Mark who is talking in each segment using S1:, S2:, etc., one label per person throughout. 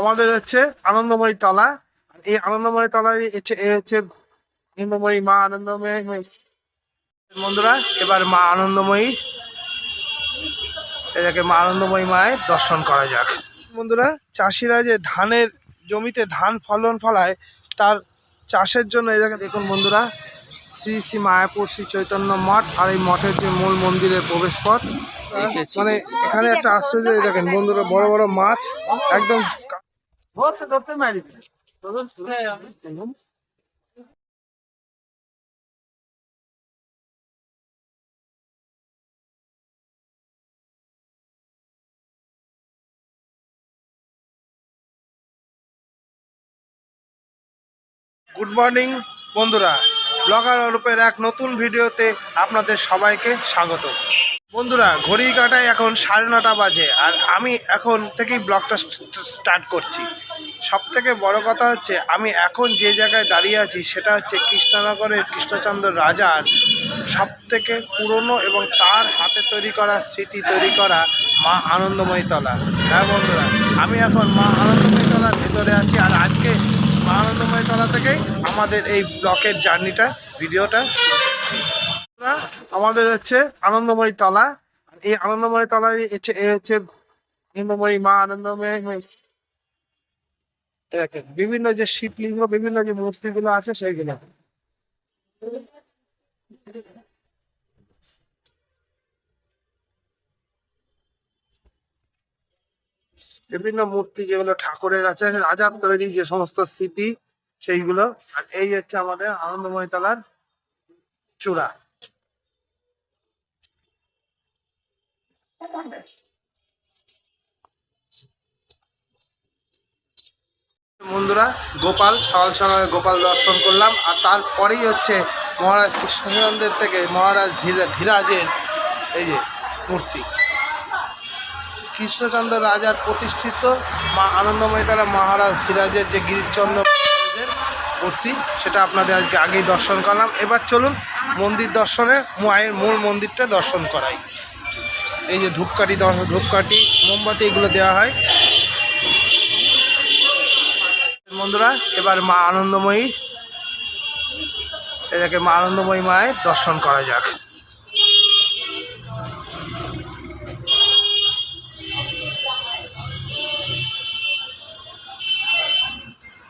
S1: আমাদের হচ্ছে আনন্দময়ী তলা। এই আনন্দময়ী তলায় হচ্ছে, এ হচ্ছে আনন্দময়ী মা আনন্দময়ী বন্ধুরা, এবার মা আনন্দময়ী, এটাকে মা আনন্দময়ী মায়ের দর্শন করা যাক। বন্ধুরা, চাষিরা যে ধানের জমিতে ধান ফলন ফলায়, তার চাষের জন্য জায়গায় দেখুন বন্ধুরা, শ্রী শ্রী মায়াপুর শ্রী চৈতন্য মঠ আর এই মঠের যে মূল মন্দিরের প্রবেশ পথ মানে এখানে একটা আশ্চর্য দেখেন বন্ধুরা বড় বড় মাছ একদম
S2: ধরতে ধরতে মারি।
S1: গুড মর্নিং বন্ধুরা। ব্লগার অরূপের এক নতুন ভিডিওতে আপনাদের সবাইকে স্বাগত। বন্ধুরা, ঘড়ি কাটায় এখন সাড়ে নটা বাজে আর আমি এখন থেকেই ব্লগটা স্টার্ট করছি সব থেকে বড় কথা হচ্ছে, আমি এখন যে জায়গায় দাঁড়িয়ে আছি সেটা হচ্ছে কৃষ্ণনগরের কৃষ্ণচন্দ্র রাজার সব থেকে পুরনো এবং তার হাতে তৈরি করা স্মৃতি তৈরি করা মা আনন্দময়ী তলা হ্যাঁ বন্ধুরা, আমি এখন মা আনন্দময়ী তলার ভেতরে আছি আর আজকে মা আনন্দময়ী তলা থেকেই আমাদের এই ব্লকের জার্নিটা, ভিডিওটা করছি। আমাদের হচ্ছে আনন্দময়ী তলা। এই আনন্দময়ী তলায় হচ্ছে আনন্দময়ী মা, আনন্দময়ী বিভিন্ন যে শিবলিঙ্গ, বিভিন্ন যে মূর্তিগুলো আছে সেইগুলো। বিভিন্ন মূর্তি যেগুলো ঠাকুরের আছে, রাজার তৈরি যে সমস্ত স্মৃতি, সেইগুলো। আর এই হচ্ছে আমাদের আনন্দময় তলার চূড়া। বন্ধুরা, গোপাল, সকাল সকালে গোপাল দর্শন করলাম, আর তারপরেই হচ্ছে মহারাজ কৃষ্ণচন্দ্রের থেকে মহারাজ ধীরা ধীরাজের এই যে মূর্তি। কৃষ্ণচন্দ্র রাজার প্রতিষ্ঠিত মা আনন্দময় তারা মহারাজ ধীরাজের যে গিরিশচন্দ্র মূর্তি, সেটা আপনাদের আজকে আগেই দর্শন করলাম। এবার চলুন মন্দির দর্শনে, মায়ের মূল মন্দিরটা দর্শন করাই। এই যে ধূপকাঠি দর্শ- ধূপকাঠি, মোমবাতি, এগুলো দেওয়া হয়। বন্ধুরা, এবার মা আনন্দময়ী এটাকে মা আনন্দময়ী মায়ের দর্শন করা যাক।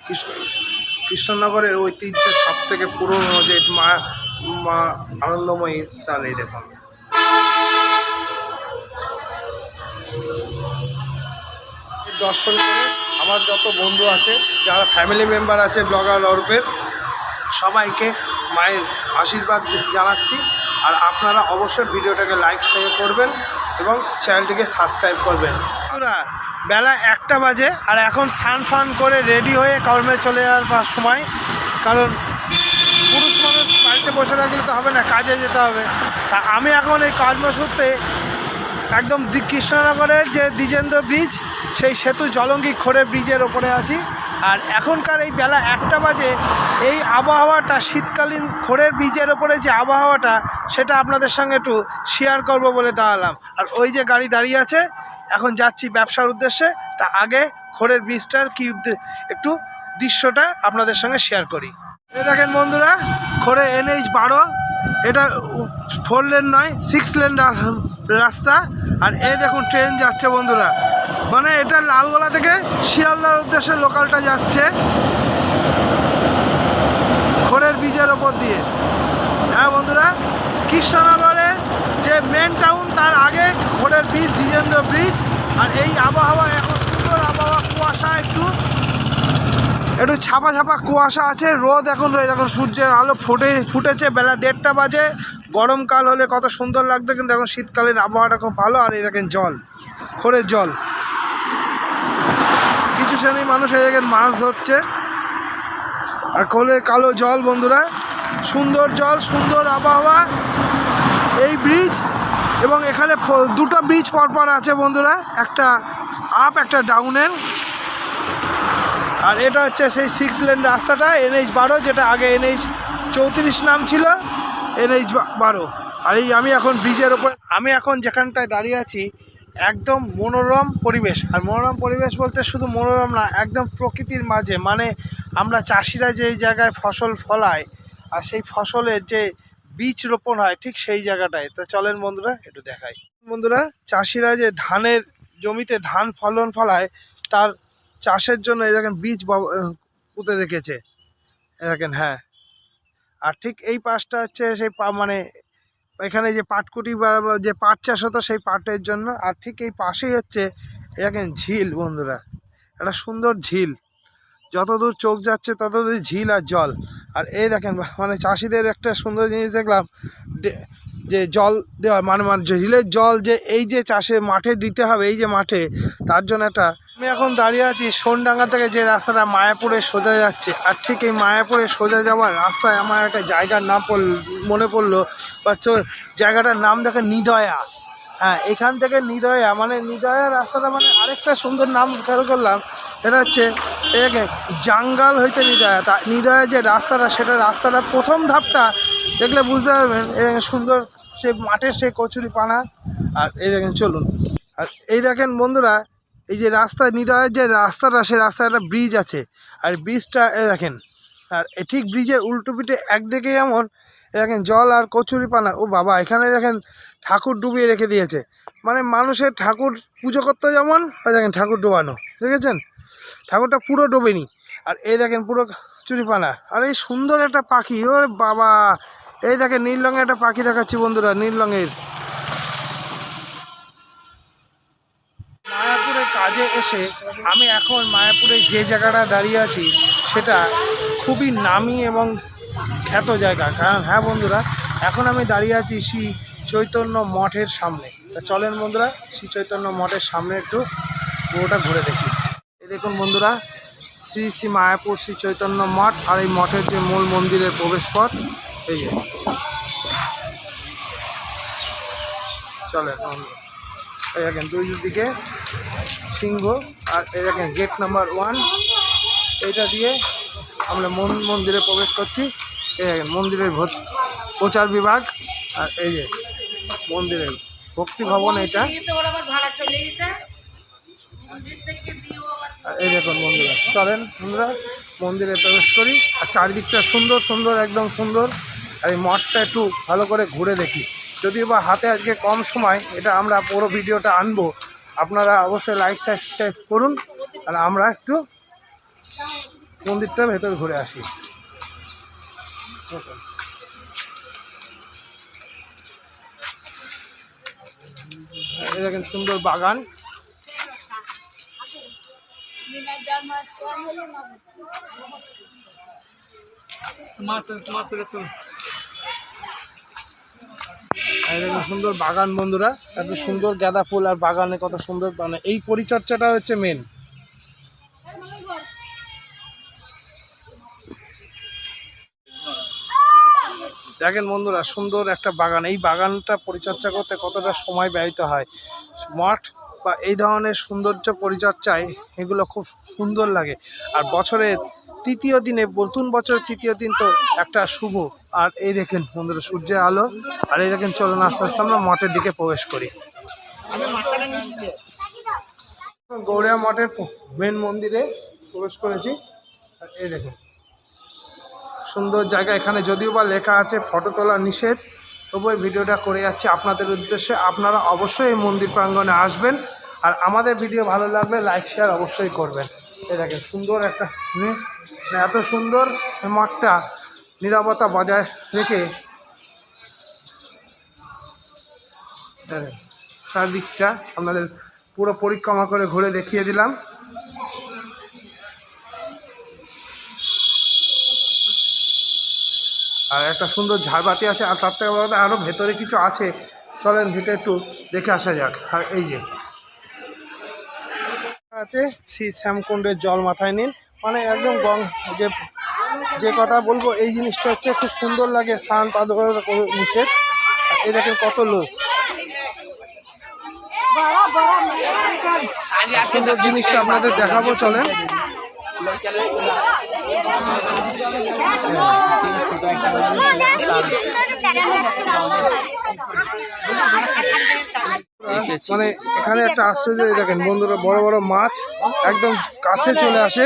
S1: কৃষ্ণ, কৃষ্ণনগরের ঐতিহ্য সব থেকে পুরনো যে মা মা আনন্দময়ী তার এই দেখুন। দর্শন করে আমার যত বন্ধু আছে, যারা ফ্যামিলি মেম্বার আছে ব্লগার অরূপের সবাইকে মায়ের আশীর্বাদ জানাচ্ছি। আর আপনারা অবশ্যই ভিডিওটাকে লাইক শেয়ার করবেন এবং চ্যানেলটিকে সাবস্ক্রাইব করবেন। বেলা একটা বাজে আর এখন স্নান ফান করে রেডি হয়ে কর্মে চলে যাওয়ার সময়। কারণ পুরুষ মানুষ বাড়িতে বসে থাকলে তো হবে না, কাজে যেতে হবে। তা আমি এখন এই কর্মসূত্রে একদম কৃষ্ণনগরের যে দ্বিজেন্দ্র ব্রিজ সেই সেতু জলঙ্গি খোড়ে ব্রিজের ওপরে আছি। আর এখনকার এই বেলা একটা বাজে, এই আবহাওয়াটা শীতকালীন খোড়ের ব্রিজের ওপরে যে আবহাওয়াটা, সেটা আপনাদের সঙ্গে একটু শেয়ার করব বলে দাঁড়ালাম। আর ওই যে গাড়ি দাঁড়িয়ে আছে, এখন যাচ্ছি ব্যবসার উদ্দেশ্যে, তা আগে খোড়ের ব্রিজটার কি একটু দৃশ্যটা আপনাদের সঙ্গে শেয়ার করি। দেখেন বন্ধুরা, খোড়ে এনএইচ বারো, এটা ফোর লেন নয় সিক্স লেন রাস্তা। আর এই দেখুন ট্রেন যাচ্ছে বন্ধুরা। মানে এটা লালগোলা থেকে শিয়ালদার উদ্দেশ্যে লোকালটা যাচ্ছে। খোড়ের বীজের ওপর দিয়ে। হ্যাঁ বন্ধুরা, কৃষ্ণনগরে যে মেন টাউন তার আগে খোড়ের ব্রিজ, দ্বিজেন্দ্র ব্রিজ, আর এই আবহাওয়া এখন সুন্দর আবহাওয়া, কুয়াশা একটু। একটু ছাপা ছাপা কুয়াশা আছে, রোদ এখন রয়ে এখন সূর্যের আলো ফুটে ফুটেছে, বেলা দেড়টা বাজে। গরমকাল হলে কত সুন্দর লাগতো কিন্তু এখন শীতকালের আবহাওয়াটা খুব ভালো, আর এই দেখেন জল, খোরের জল। কিছু শ্রেণির মানুষ এই দেখেন মাছ ধরছে। আর কোলে কালো জল, বন্ধুরা। সুন্দর জল, সুন্দর আবহাওয়া। এই ব্রিজ এবং এখানে দুটো ব্রিজ পরপর আছে, বন্ধুরা। একটা আপ একটা ডাউনের আর এটা হচ্ছে সেই সিক্স লেন রাস্তাটা এনএইচ বারো, যেটা আগে এনএইচ চৌত্রিশ নাম ছিল এনএইচ বারো। আর এই আমি এখন ব্রিজের ওপর আমি এখন যেখানটায় দাঁড়িয়ে আছি একদম মনোরম পরিবেশ। আর মনোরম পরিবেশ বলতে শুধু মনোরম না, একদম প্রকৃতির মাঝে। মানে আমরা চাষিরা যে জায়গায় ফসল ফলায়, আর সেই ফসলের যে বীজ রোপণ হয়, ঠিক সেই জায়গাটায়। তো চলেন বন্ধুরা, একটু দেখাই। বন্ধুরা, চাষিরা যে ধানের জমিতে ধান ফলন ফলায়, তার চাষের জন্য দেখেন বীজ পুঁতে রেখেছে। দেখেন হ্যাঁ। আর ঠিক এই পাশটা হচ্ছে সেই মানে এখানে যে পাটকুটি যে পাট চাষ হতো সেই পাটের জন্য, আর ঠিক এই পাশেই হচ্ছে দেখেন ঝিল বন্ধুরা, একটা সুন্দর ঝিল। যতদূর চোখ যাচ্ছে ততদূর ঝিল আর জল। আর এই দেখেন মানে চাষিদের একটা সুন্দর জিনিস দেখলাম যে জল দেওয়া মানে মানে ঝিলের জল যে এই যে চাষে মাঠে দিতে হবে, এই যে মাঠে, তার জন্য একটা আমি এখন দাঁড়িয়ে আছি সোনডাঙ্গা থেকে যে রাস্তাটা মায়াপুরে সোজা যাচ্ছে। আর ঠিক এই মায়াপুরে সোজা যাওয়ার রাস্তায় আমার একটা জায়গার নাম পড়ল মনে পড়ল, বা জায়গাটার নাম দেখে নিদয়া। হ্যাঁ এখান থেকে নিদয়া মানে নিদয়া রাস্তাটা মানে আরেকটা সুন্দর নাম খেয়াল করলাম এটা হচ্ছে এটাকে জাঙ্গাল হইতে নিদয়া। তা, নিদয়া যে রাস্তাটা, সেটা রাস্তাটা প্রথম ধাপটা দেখলে বুঝতে পারবেন সুন্দর সে মাঠের সেই কচুরি পানা আর এই দেখেন, চলুন। আর এই দেখেন বন্ধুরা এই যে রাস্তা নিদয়ের যে রাস্তাটা, সে রাস্তায় একটা ব্রিজ আছে। আর ব্রিজটা দেখেন, আর ঠিক ব্রিজের উল্টো পিঠে একদিকে যেমন, এ দেখেন, জল আর কচুরি পানা। ও বাবা, এখানে দেখেন, ঠাকুর ডুবিয়ে রেখে দিয়েছে। মানে মানুষের ঠাকুর পুজো করতে যেমন ওই দেখেন, ঠাকুর ডোবানো। দেখেছেন? ঠাকুরটা পুরো ডোবেনি। আর এই দেখেন, পুরো চুরিপানা আর এই সুন্দর একটা পাখি, ওরে বাবা! এই দেখেন, নীল রঙের একটা পাখি দেখাচ্ছি বন্ধুরা, নীল রঙের। কাজে এসে আমি এখন মায়াপুরে যে জায়গাটা দাঁড়িয়ে আছি, সেটা খুবই নামি এবং খ্যাত জায়গা। কারণ হ্যাঁ বন্ধুরা, এখন আমি দাঁড়িয়ে আছি শ্রী চৈতন্য মঠের সামনে। তা চলেন বন্ধুরা, শ্রী চৈতন্য মঠের সামনে একটু পুরোটা ঘুরে দেখি। এই দেখুন বন্ধুরা, শ্রী শ্রী মায়াপুর শ্রী চৈতন্য মঠ আর এই মঠের যে মূল মন্দিরের প্রবেশ পথ এই চলেন বন্ধুরা। দেখেন দুই দিকে সিংহ, আর এই দেখেন গেট নাম্বার ওয়ান এইটা দিয়ে আমরা মন, মন্দিরে প্রবেশ করছি। এই দেখেন, মন্দিরের প্রচার বিভাগ, আর এই যে মন্দিরের ভক্তি ভবন এটা এই দেখুন বন্ধুরা চলেন বন্ধুরা মন্দিরে প্রবেশ করি, আর চারিদিকটা সুন্দর সুন্দর, একদম সুন্দর। আর এই মঠটা একটু ভালো করে ঘুরে দেখি। যদিও বা হাতে আজকে কম সময় এটা আমরা পুরো ভিডিওটা আনব আপনারা অবশ্যই লাইক সাবস্ক্রাইব করুন আর আমরা একটু মন্দিরটা ভেতর ঘুরে আসি দেখেন সুন্দর বাগান এই দেখুন সুন্দর বাগান বন্ধুরা, এত সুন্দর গাঁদা ফুল আর বাগানে কত সুন্দর মানে এই পরিচর্যাটা হচ্ছে মেন দেখেন বন্ধুরা, সুন্দর একটা বাগান। এই বাগানটা পরিচর্যা করতে কতটা সময় ব্যয়িত হয়? মাঠ বা এই ধরনের সৌন্দর্য পরিচর্যায় এগুলো খুব সুন্দর লাগে। আর বছরের তৃতীয় দিনে, নতুন বছরের তৃতীয় দিন তো একটা শুভ। আর এই দেখেন বন্ধুরা, সূর্যের আলো। আর এই দেখেন চলুন আস্তে আস্তে আমরা মঠের দিকে প্রবেশ করি। গৌড়িয়া মঠের মেন মন্দিরে প্রবেশ করেছি। এই দেখুন, সুন্দর জায়গা। এখানে যদিও বা লেখা আছে, ফটো তোলা নিষেধ। তবু এই ভিডিওটা করে যাচ্ছে আপনাদের উদ্দেশ্যে। আপনারা অবশ্যই এই মন্দির প্রাঙ্গণে আসবেন। আর আমাদের ভিডিও ভালো লাগলে লাইক শেয়ার অবশ্যই করবেন। এই দেখেন, সুন্দর একটা এত সুন্দর মাঠটা নিরাপত্তা বজায় রেখে চারদিকটা আপনাদের পুরো পরিক্রমা করে ঘুরে দেখিয়ে দিলাম। আর একটা সুন্দর ঝাড়বাতি আছে, আর তার থেকে কথা আরও ভেতরে কিছু আছে। চলেন হেঁটে একটু দেখে আসা যাক। আর এই যে, আছে সেই শ্যামকুণ্ডের জল মাথায় নিন। একদম গং, যে যে কথা বলব, এই জিনিসটা হচ্ছে খুব সুন্দর লাগে, স্নান পাদকতা করে নিষেধ। এই দেখেন কত লোক। সুন্দর জিনিসটা আপনাদের দেখাবো, চলেন। মানে এখানে একটা আশ্চর্য দেখেন বন্ধুরা, বড় বড় মাছ একদম কাছে চলে আসে।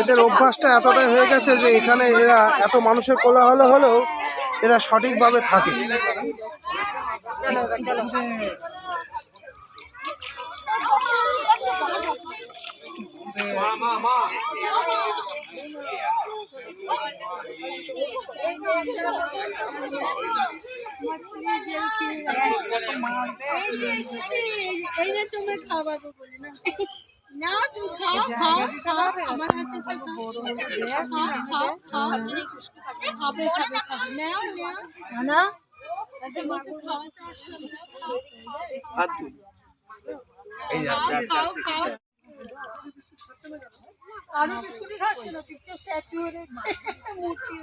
S1: এদের অভ্যাসটা এতটাই হয়ে গেছে যে, এখানে এরা এত মানুষের কোলাহল হলেও এরা সঠিকভাবে থাকে
S3: চলো এবার, চলো।
S4: এই খাও খাও আরও বিস্কুটি খাচ্ছে না তুই স্ট্যাচু মূর্তি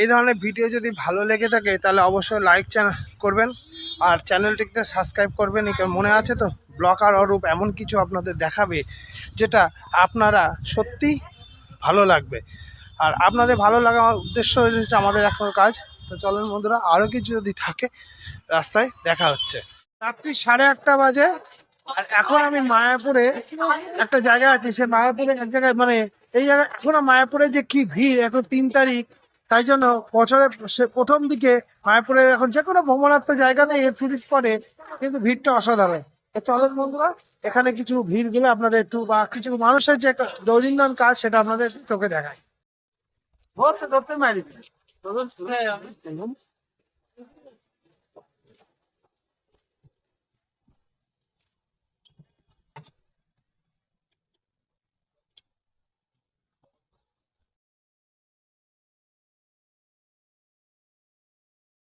S3: এই
S1: ধরনের ভিডিও যদি ভালো লেগে থাকে তাহলে অবশ্যই লাইক চ্যানেল করবেন। আর চ্যানেলটিতে সাবস্ক্রাইব করবেন মনে আছে তো ব্লকার অরূপ এমন কিছু আপনাদের দেখাবে যেটা আপনারা সত্যি ভালো লাগবে। আর আপনাদের ভালো লাগা উদ্দেশ্য হচ্ছে আমাদের এখন কাজ। তো চলেন বন্ধুরা আরও কিছু যদি থাকে রাস্তায় দেখা হচ্ছে। রাত্রি সাড়ে আটটা বাজে। আর এখন আমি মায়াপুরে একটা জায়গা আছে, সে মায়াপুরে এক জায়গায় মানে এই জায়গায় এখনও মায়াপুরে যে কি ভিড়, এখন তিন তারিখ, তাই জন্য বছরের সে প্রথম দিকে মায়াপুরের এখন যে কোনো ভ্রমণাত্মক জায়গাতে এর টুরিস্ট স্পটে কিন্তু ভিড়টা অসাধারণ। চলেন বন্ধুরা, এখানে কিছু ভিড় গেলে আপনাদের একটু বা কিছু মানুষের যে দৈনন্দিন কাজ, সেটা আপনাদের চোখে দেখায়
S2: ধরতে ধরতে মারিস